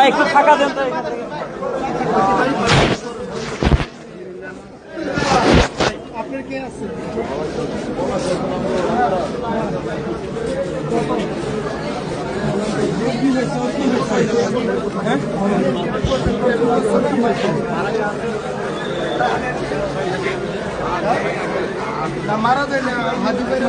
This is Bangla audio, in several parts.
ভাই একটু ফাঁকা দেন তো এখান থেকে। মারা যায় না হাজি ভাই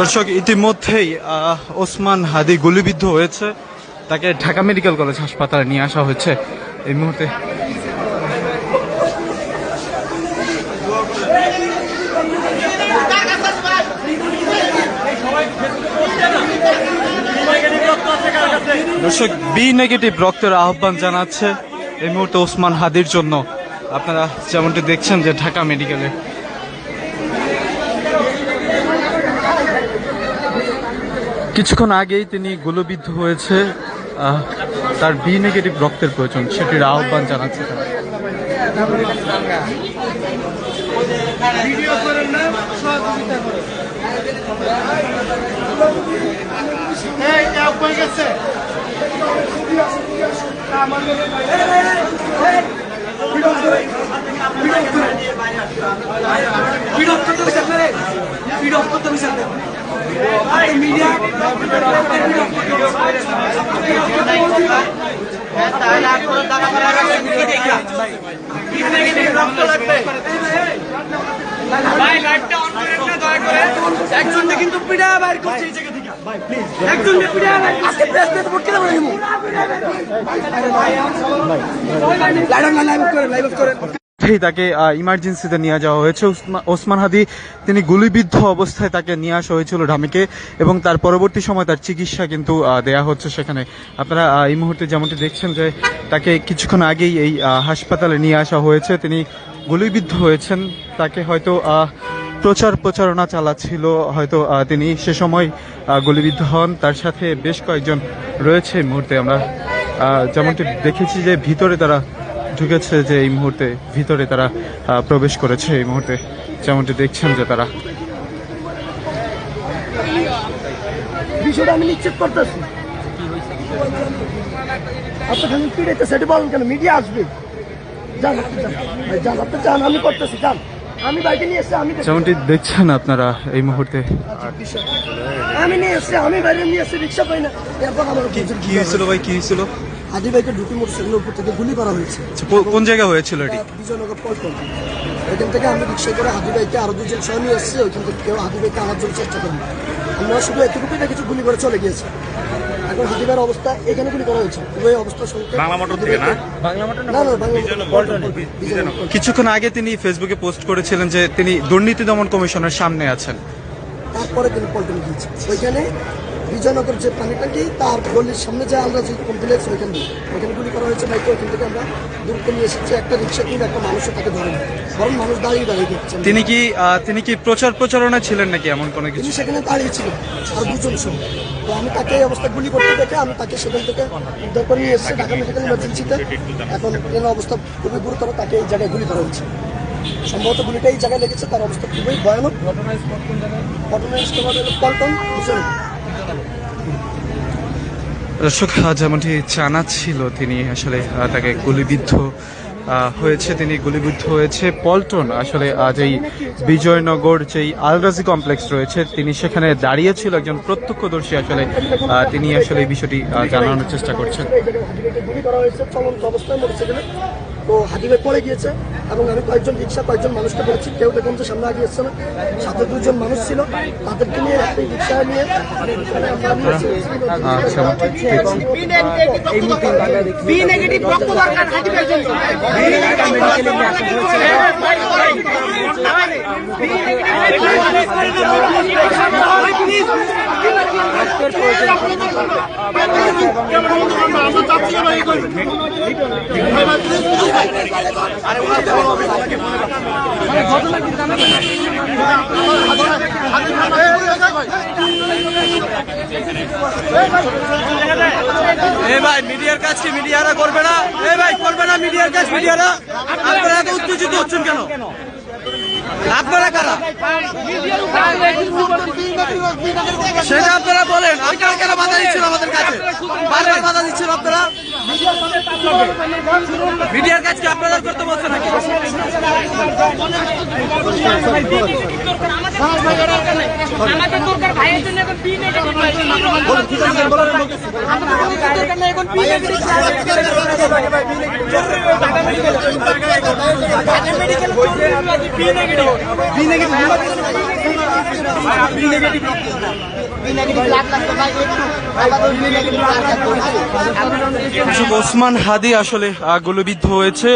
দর্শক, ইতিমধ্যেই ওসমান হাদি গুলিবিদ্ধ হয়েছে। তাকে ঢাকা মেডিকেল কলেজ হাসপাতালে নিয়ে আসা হয়েছে। এই মুহূর্তে দর্শক, বি নেগেটিভ রক্তের আহ্বান জানাচ্ছে। এই মুহূর্তে ওসমান হাদির জন্য আপনারা যেমনটি দেখছেন যে ঢাকা মেডিকেলে কিছুক্ষণ আগেই তিনি গুলবিদ্ধ হয়েছে তার বি নেগেটিভ রক্তের প্রয়োজন সেটির আহ্বান জানাচ্ছে তারা ভিডিও হয়ে গেছে ভাই লাইটটা অন কিন্তু পিড়া বাইর করছে এই জায়গা থেকে। তাকে ইমার্জেন্সিতে নিয়ে যাওয়া হয়েছে। ওসমান হাদি, তিনি গুলিবিদ্ধ অবস্থায় তাকে নিয়ে আসা হয়েছিল ঢামিকে এবং তার পরবর্তী সময় তার চিকিৎসা কিন্তু দেয়া হচ্ছে সেখানে। আপনারা এই মুহূর্তে যেমনটি দেখছেন যে তাকে কিছুক্ষণ আগেই এই হাসপাতালে নিয়ে আসা হয়েছে। তিনি গুলিবিদ্ধ হয়েছেন। তাকে হয়তো প্রচার প্রচারণা চালাচ্ছিল, হয়তো তিনি সে সময় গুলিবিদ্ধ হন। তার সাথে বেশ কয়েকজন রয়েছে এই মুহূর্তে। আমরা যেমনটি দেখেছি যে ভিতরে তারা ঢুকেছে যে এই মুহূর্তে ভিতরে তারা প্রবেশ করেছে এই মুহূর্তে, যেমনটি দেখছেন যে তারা। আমি নিশ্চিত করতেছি। আপনি খালি পিড়াইতে বলেন কেন? মিডিয়া আসবে। যান আপনি আমি করতেছি, যান। আমি বাইকে নিয়ে এসে আমি যেমনটি দেখছেন আপনারা এই মুহূর্তে। আমি নিয়ে এসে আমি বাইরে নিয়ে এসে রিক্সা পাই না। এরপর আমার কি হয়েছিল ভাই? কি হয়েছিল? হাজি ভাইকে ঢুকি মোটরসাইকেলের উপর থেকে গুলি করা হয়েছে। আচ্ছা, কোন জায়গায় হয়েছিল এটি? বিজয়নগর পল্টন এখান থেকে আমি রিক্সা করে হাজি ভাইকে আরও দুজন সহ নিয়ে এসেছি ওইখান থেকে কেউ হাজি ভাইকে আনার জন্য চেষ্টা করেন। আমরা শুধু এতটুকুই না কিছু গুলি করে চলে গিয়েছে। এখন অবস্থা এখানে গুলি করা হয়েছে ওই অবস্থা বাংলা মোটর থেকে না? না? না বাংলা কিছুক্ষণ আগে তিনি ফেসবুকে পোস্ট করেছিলেন যে তিনি দুর্নীতি দমন কমিশনের সামনে আছেন। তারপরে তিনি পল্টনে গিয়েছেন। ওইখানে বিজয়নগর যে পানি ট্যাঙ্কি তার গলির সামনে যে আমরা যে কমপ্লেক্স ওইখানে ওইখানে গুলি করা হয়েছে বাইকে ওইখান থেকে আমরা দূরত্ব নিয়ে এসেছি। একটা রিক্সা কিংবা একটা মানুষও তাকে ধরেন বরং মানুষ দাঁড়িয়ে দাঁড়িয়ে দেখছেন তিনি কি তিনি কি প্রচার প্রচারণা ছিলেন নাকি এমন কোনো কিছু? তিনি সেখানে দাঁড়িয়েছিলেন আর দুজন সহ তো আমি তাকে এই অবস্থা গুলি করতে দেখে আমি তাকে সেখান থেকে উদ্ধার করে নিয়ে এসেছি। ঢাকা মেডিকেল ইমার্জেন্সিতে এখন এর অবস্থা খুবই গুরুতর তাকে এই জায়গায় গুলি করা হচ্ছে সম্ভবত গুলিটা এই জায়গায় লেগেছে তার অবস্থা খুবই ভয়ানক। ঘটনাস্থল হলো পল্টন বিজয়নগর। দর্শক যেমনটি জানা ছিল, তিনি আসলে তাকে গুলিবিদ্ধ হয়েছে। তিনি গুলিবিদ্ধ হয়েছে পল্টন। আসলে এই বিজয়নগর যেই আলরাজি কমপ্লেক্স রয়েছে, তিনি সেখানে দাঁড়িয়েছিল একজন প্রত্যক্ষদর্শী। আসলে তিনি আসলে এই বিষয়টি জানানোর চেষ্টা করছেন। তো হাতিবাই পড়ে গিয়েছে। এবং আমি কয়েকজন রিক্সা কয়েকজন মানুষকে বলেছি কেউ দেখুন যে সামনে আগে এসছে না। সাথে দুজন মানুষ ছিল তাদেরকে নিয়ে একটি রিক্সা নিয়ে আমরা মিডিয়ার কাজ কি মিডিয়ারা করবে না? এ ভাই, করবে না মিডিয়ার কাজ মিডিয়ারা? আপনারা এত উত্তেজিত হচ্ছেন কেন? আপনারা কারা? সেটা আপনারা বলেন। আপনারা কেন বাধা দিচ্ছেন আমাদের কাছে? বারবার বাধা দিচ্ছেন আপনারা? মিডিয়ার কাজ কি আপনারা করতে বলছেন নাকি? আমাদের দরকার ভাইয়ের জন্য এখন পি নেগেটিভ আমাদের দরকার না এখন P negative B negative Osman Hadi আসলে গুলিবিদ্ধ হয়েছে।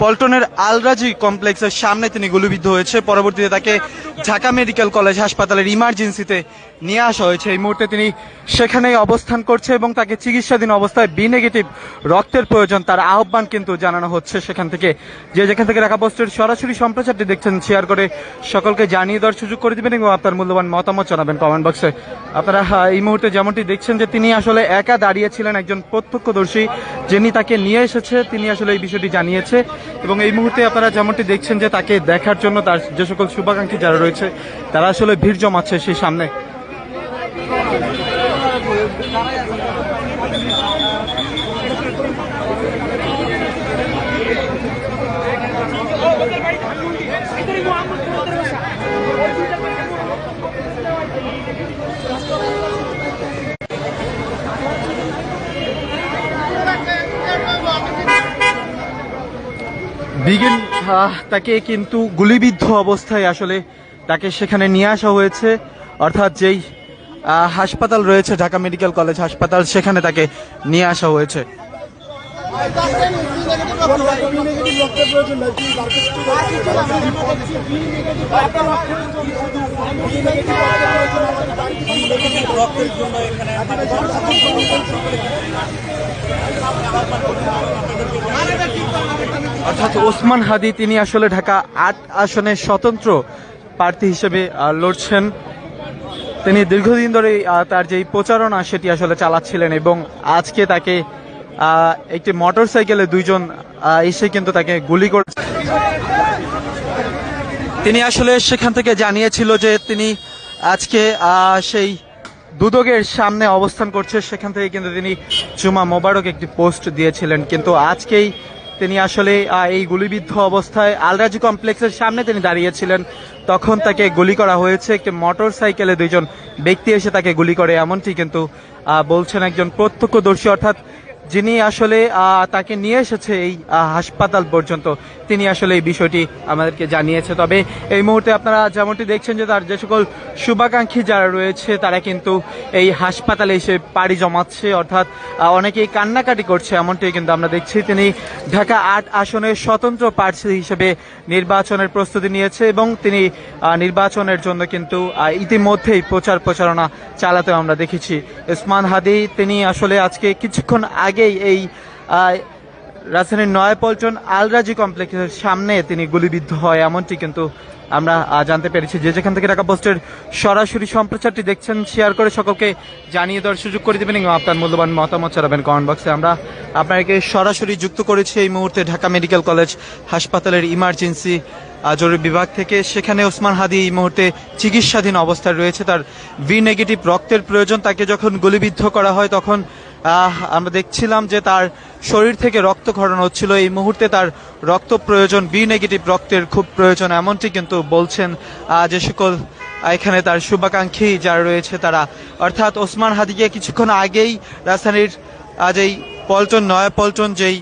পল্টনের আলরাজি কমপ্লেক্সের সামনে তিনি গুলিবিদ্ধ হয়েছে। পরবর্তীতে তাকে ঢাকা মেডিকেল কলেজ হাসপাতালের ইমার্জেন্সিতে নিয়ে আসা হয়েছে। এই মুহূর্তে তিনি সেখানেই অবস্থান করছে এবং তাকে চিকিৎসাধীন অবস্থায় বি নেগেটিভ রক্তের প্রয়োজন তার আহ্বান কিন্তু জানানো হচ্ছে সেখান থেকে। যে যেখান থেকে রাখা পোস্টের সরাসরি সম্প্রচারটি দেখছেন, শেয়ার করে সকলকে জানিয়ে দেওয়ার সুযোগ করে দিবেন এবং আপনার মূল্যবান মতামত জানাবেন কমেন্ট বক্সে। আপনারা এই মুহূর্তে যেমনটি দেখছেন যে তিনি আসলে একা দাঁড়িয়েছিলেন একজন প্রত্যক্ষদর্শী। যিনি তাকে নিয়ে এসেছে, তিনি আসলে এই বিষয়টি জানিয়েছে। এবং এই মুহূর্তে আপনারা যেমনটি দেখছেন যে তাকে দেখার জন্য তার যে সকল শুভাকাঙ্ক্ষী যারা রয়েছে, তারা আসলে ভিড় জমাচ্ছে সেই সামনে। বিগিন তাকে কিন্তু গুলিবিদ্ধ অবস্থায় আসলে তাকে সেখানে নিয়ে আসা হয়েছে। অর্থাৎ যেই হাসপাতাল রয়েছে, ঢাকা মেডিকেল কলেজ হাসপাতাল, সেখানে তাকে নিয়ে আসা হয়েছে। অর্থাৎ ওসমান হাদি, তিনি আসলে ঢাকা আট আসনের স্বতন্ত্র প্রার্থী হিসেবে লড়ছেন। তিনি দীর্ঘদিন ধরে তার যেই প্রচারণা, সেটি আসলে চালাচ্ছিলেন এবং আজকে তাকে একটি মোটর সাইকেলে দুইজন এসে কিন্তু তাকে গুলি করেছে তিনি আসলে সেখান থেকে জানিয়েছিল যে তিনি আজকে সেই দুদকের সামনে অবস্থান করছে। সেখান থেকে কিন্তু তিনি জুমা মোবারক একটি পোস্ট দিয়েছিলেন। কিন্তু আজকেই তিনি আসলে এই গুলিবিদ্ধ অবস্থায় আলরাজি কমপ্লেক্সের সামনে তিনি দাঁড়িয়েছিলেন। তখন তাকে গুলি করা হয়েছে। একটি মোটর সাইকেলে দুইজন ব্যক্তি এসে তাকে গুলি করে, এমনটি কিন্তু বলছেন একজন প্রত্যক্ষদর্শী। অর্থাৎ যিনি আসলে তাকে নিয়ে এসেছে এই হাসপাতাল পর্যন্ত, তিনি আসলে এই বিষয়টি আমাদেরকে জানিয়েছে। তবে এই মুহূর্তে আপনারা যেমনটি দেখছেন যে তার যে সকল শুভাকাঙ্ক্ষী যারা রয়েছে, তারা কিন্তু এই হাসপাতালে এসে পাড়ি জমাচ্ছে, অর্থাৎ অনেকেই কান্নাকাটি করছে, এমনটি কিন্তু আমরা দেখছি। তিনি ঢাকা আট আসনের স্বতন্ত্র প্রার্থী হিসেবে নির্বাচনের প্রস্তুতি নিয়েছে এবং তিনি নির্বাচনের জন্য কিন্তু ইতিমধ্যেই প্রচার প্রচারণা চালাতে আমরা দেখেছি। ওসমান হাদি, তিনি আসলে আজকে কিছুক্ষণ আগেই এই রাজধানীর নয়াপল্টন আলরাজি কমপ্লেক্সের সামনে তিনি গুলিবিদ্ধ হয়, এমনটি কিন্তু আমরা জানতে পেরেছি। যে যেখান থেকে ঢাকা পোস্টের সরাসরি সম্প্রচারটি দেখছেন, শেয়ার করে সকলকে জানিয়ে দেওয়ার সুযোগ করে দেবেন এবং আপনার মূল্যবান মতামত জানাবেন কমেন্ট বক্সে। আমরা আপনাকে সরাসরি যুক্ত করেছি এই মুহূর্তে ঢাকা মেডিকেল কলেজ হাসপাতালের ইমার্জেন্সি জরুরি বিভাগ থেকে। সেখানে ওসমান হাদি এই মুহূর্তে চিকিৎসাধীন অবস্থায় রয়েছে। তার ভি নেগেটিভ রক্তের প্রয়োজন, তাকে যখন গুলিবিদ্ধ করা হয়, তখন আমরা দেখছিলাম যে তার শরীর থেকে রক্ত ক্ষরণ হচ্ছিল। এই মুহূর্তে তার রক্ত প্রয়োজন বি নেগেটিভ রক্তের খুব প্রয়োজন, এমনটি কিন্তু বলছেন যে সকল এখানে তার শুভাকাঙ্ক্ষী যারা রয়েছে তারা। অর্থাৎ ওসমান হাদিকে কিছুক্ষণ আগেই রাজধানীর এই পল্টন, নয়া পল্টন যেই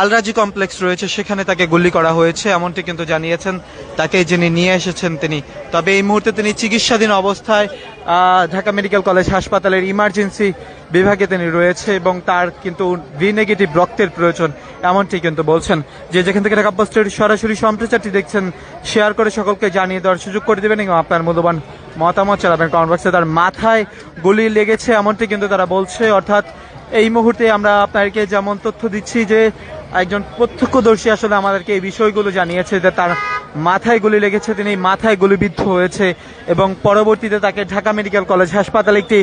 আলরাজি কমপ্লেক্স রয়েছে, সেখানে তাকে গুলি করা হয়েছে, এমনটি কিন্তু জানিয়েছেন। তাকে যিনি নিয়ে এসেছেন তিনি। তবে এই মুহূর্তে তিনি চিকিৎসাধীন অবস্থায় ঢাকা মেডিকেল কলেজ হাসপাতালের ইমার্জেন্সি বিভাগে তিনি রয়েছে এবং তার কিন্তু ভি নেগেটিভ রক্তের প্রয়োজন, এমনটি কিন্তু বলছেন। যে যেখান থেকে ঢাকা পোস্টের সরাসরি সম্প্রচারটি দেখছেন শেয়ার করে সকলকে জানিয়ে দেওয়ার সুযোগ করে দেবেন এবং আপনার মূল্যবান মতামত চালাবেন কমেন্ট বক্সে তার মাথায় গুলি লেগেছে, এমনটি কিন্তু তারা বলছে। অর্থাৎ এই মুহূর্তে আমরা আপনাদেরকে যেমন তথ্য দিচ্ছি যে একজন প্রত্যক্ষদর্শী আসলে আমাদেরকে এই বিষয়গুলো জানিয়েছে যে তার মাথায় গুলি লেগেছে, তিনি মাথায় গুলিবিদ্ধ হয়েছে এবং পরবর্তীতে তাকে ঢাকা মেডিকেল কলেজ হাসপাতালে একটি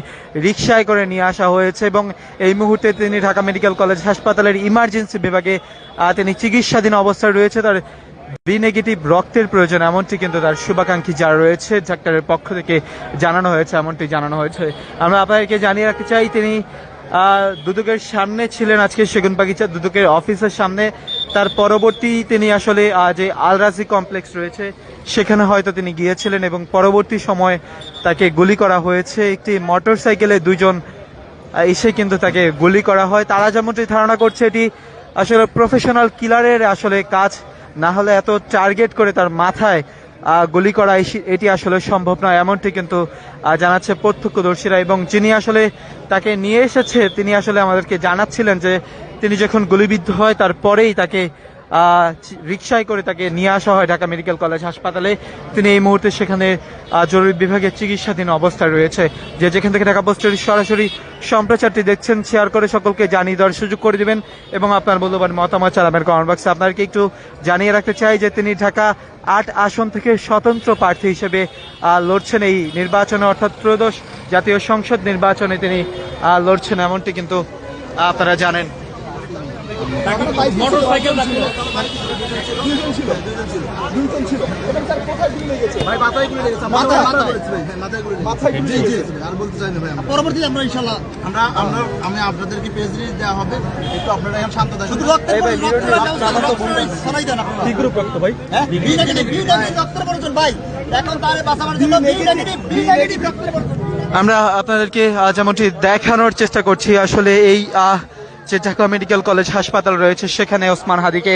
রিক্সায় করে নিয়ে আসা হয়েছে এবং এই মুহূর্তে তিনি ঢাকা মেডিকেল কলেজ হাসপাতালের ইমার্জেন্সি বিভাগে তিনি চিকিৎসাধীন অবস্থায় রয়েছে। তার বি নেগেটিভ রক্তের প্রয়োজন, এমনটি কিন্তু তার শুভাকাঙ্ক্ষী যারা রয়েছে, ডাক্তারের পক্ষ থেকে জানানো হয়েছে, এমনটি জানানো হয়েছে। আমরা আপনাদেরকে জানিয়ে রাখতে চাই, তিনি দুদকের সামনে ছিলেন আজকে সেগুন বাগিচা দুদকের অফিসের সামনে। তার পরবর্তী তিনি আসলে যে আলরাজি কমপ্লেক্স রয়েছে, সেখানে হয়তো তিনি গিয়েছিলেন এবং পরবর্তী সময় তাকে গুলি করা হয়েছে। একটি মোটর সাইকেলে দুজন এসে কিন্তু তাকে গুলি করা হয়। তারা যেমনটি ধারণা করছে, এটি আসলে প্রফেশনাল কিলারের আসলে কাজ। না হলে এত টার্গেট করে তার মাথায় গুলি করা এটি আসলে সম্ভব নয়, এমনটি কিন্তু জানাচ্ছে প্রত্যক্ষদর্শীরা এবং যিনি আসলে তাকে নিয়ে এসেছে, তিনি আসলে আমাদেরকে জানাচ্ছিলেন যে তিনি যখন গুলিবিদ্ধ হয়, তারপরেই তাকে রিকশায় করে তাকে নিয়ে আসা হয় ঢাকা মেডিকেল কলেজ হাসপাতালে। তিনি এই মুহূর্তে সেখানে জরুরি বিভাগে চিকিৎসাধীন অবস্থায় রয়েছে। যে যেখান থেকে ঢাকা পোস্টের সরাসরি সম্প্রচারটি দেখছেন শেয়ার করে সকলকে জানিয়ে দেওয়ার সুযোগ করে দিবেন এবং আপনার মূল্যবান মতামত চালাবেন কমেন্ট বক্সে আপনাদেরকে একটু জানিয়ে রাখতে চাই যে তিনি ঢাকা আট আসন থেকে স্বতন্ত্র প্রার্থী হিসেবে লড়ছেন এই নির্বাচনে। অর্থাৎ ত্রয়োদশ জাতীয় সংসদ নির্বাচনে তিনি লড়ছেন এমনটি কিন্তু আপনারা জানেন। মোটর সাইকেল দুইজন ছিল। দুইজন ছিল। এবং তার কোথায় গুলি লেগেছে? ভাই মাথায় গুলি লেগেছে। মাথায়, মাথায় মাথায়। মাথায় হ্যাঁ মাথায় গুলি মাথায় গুলি জি, জি, লেগেছে। আর বলতে চাই না ভাই আমরা। পরবর্তীতে আমরা ইনশাল্লাহ আমরা আমরা আমি আপনাদেরকে পেজ রিলিজ দেওয়া হবে। একটু আপনারা এখন শান্ত থাকুন। শুধু দেন আপনারা। ভাই। এখন তারে বাঁচাবার জন্য। আমরা আপনাদেরকে যেমনটি দেখানোর চেষ্টা করছি আসলে এই আহ, যে ঢাকা মেডিকেল কলেজ হাসপাতাল রয়েছে, সেখানে ওসমান হাদিকে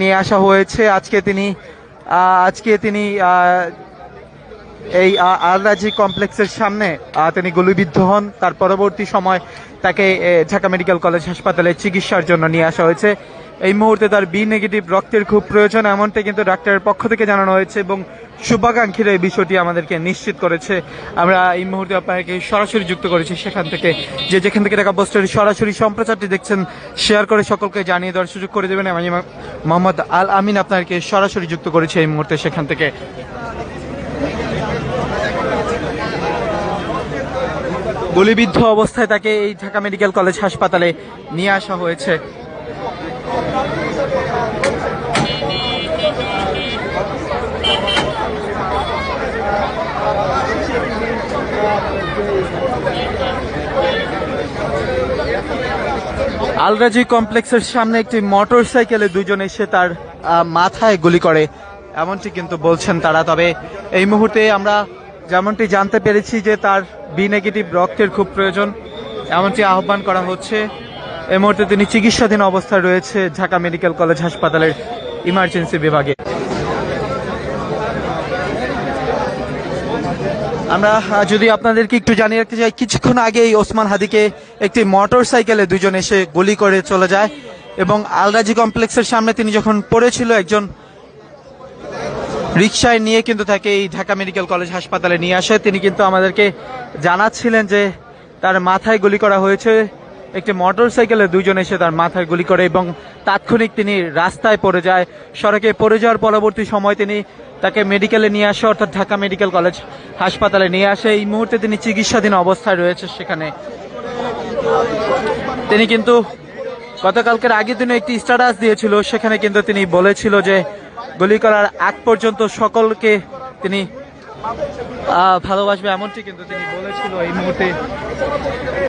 নিয়ে আসা হয়েছে। আজকে তিনি আজকে তিনি এই আলরাজি কমপ্লেক্সের সামনে তিনি গুলিবিদ্ধ হন। তার পরবর্তী সময় তাকে ঢাকা মেডিকেল কলেজ হাসপাতালে চিকিৎসার জন্য নিয়ে আসা হয়েছে। এই মুহূর্তে তার বি নেগেটিভ রক্তের খুব প্রয়োজন এমনটা কিন্তু ডাক্তারের পক্ষ থেকে জানানো হয়েছে এবং শুভাকাঙ্ক্ষীরা এই বিষয়টি আমাদেরকে নিশ্চিত করেছে। আমরা এই মুহূর্তে আপনাকে সরাসরি যুক্ত করেছি সেখান থেকে। যে যেখান থেকে ঢাকা পোস্টের সরাসরি সম্প্রচারটি দেখছেন শেয়ার করে সকলকে জানিয়ে দেওয়ার সুযোগ করে দেবেন। আমি মোহাম্মদ আল আমিন আপনাকে সরাসরি যুক্ত করেছি এই মুহূর্তে সেখান থেকে। গুলিবিদ্ধ অবস্থায় তাকে এই ঢাকা মেডিকেল কলেজ হাসপাতালে নিয়ে আসা হয়েছে। আলরাজি কমপ্লেক্সের সামনে একটি মোটর সাইকেলে দুজন এসে তার মাথায় গুলি করে। এমনটি কিন্তু বলছেন তারা। তবে এই মুহূর্তে আমরা যেমনটি জানতে পেরেছি যে তার বি নেগেটিভ রক্তের খুব প্রয়োজন, এমনটি আহ্বান করা হচ্ছে। এই মুহূর্তে তিনি চিকিৎসাধীন অবস্থায় রয়েছে ঢাকা মেডিকেল কলেজ হাসপাতালের ইমার্জেন্সি বিভাগে। আমরা যদি আপনাদেরকে একটু জানিয়ে রাখতে চাই, কিছুক্ষণ আগেই ওসমান হাদিকে একটি মোটর সাইকেলে দুজন এসে গুলি করে চলে যায় এবং আলরাজি কমপ্লেক্সের সামনে তিনি যখন পড়েছিল একজন রিক্সায় নিয়ে কিন্তু তাকে এই ঢাকা মেডিকেল কলেজ হাসপাতালে নিয়ে আসে। তিনি কিন্তু আমাদেরকে জানাচ্ছিলেন যে তার মাথায় গুলি করা হয়েছে। একটি মোটর সাইকেলে দুজন এসে তার মাথায় গুলি করে এবং তাৎক্ষণিক তিনি রাস্তায় পড়ে যায়। সড়কে পড়ে যাওয়ার পরবর্তী সময় তিনি তাকে মেডিকেলে নিয়ে আসে, অর্থাৎ ঢাকা মেডিকেল কলেজ হাসপাতালে নিয়ে আসে। এই মুহূর্তে তিনি চিকিৎসাধীন অবস্থায় রয়েছে সেখানে। তিনি কিন্তু গতকালকের আগের দিনে একটি স্ট্যাটাস দিয়েছিল, সেখানে কিন্তু তিনি বলেছিল যে গুলি করার আগ পর্যন্ত সকলকে তিনি ভালোবাসবে, এমনটি কিন্তু তিনি বলেছিল এই মুহূর্তে।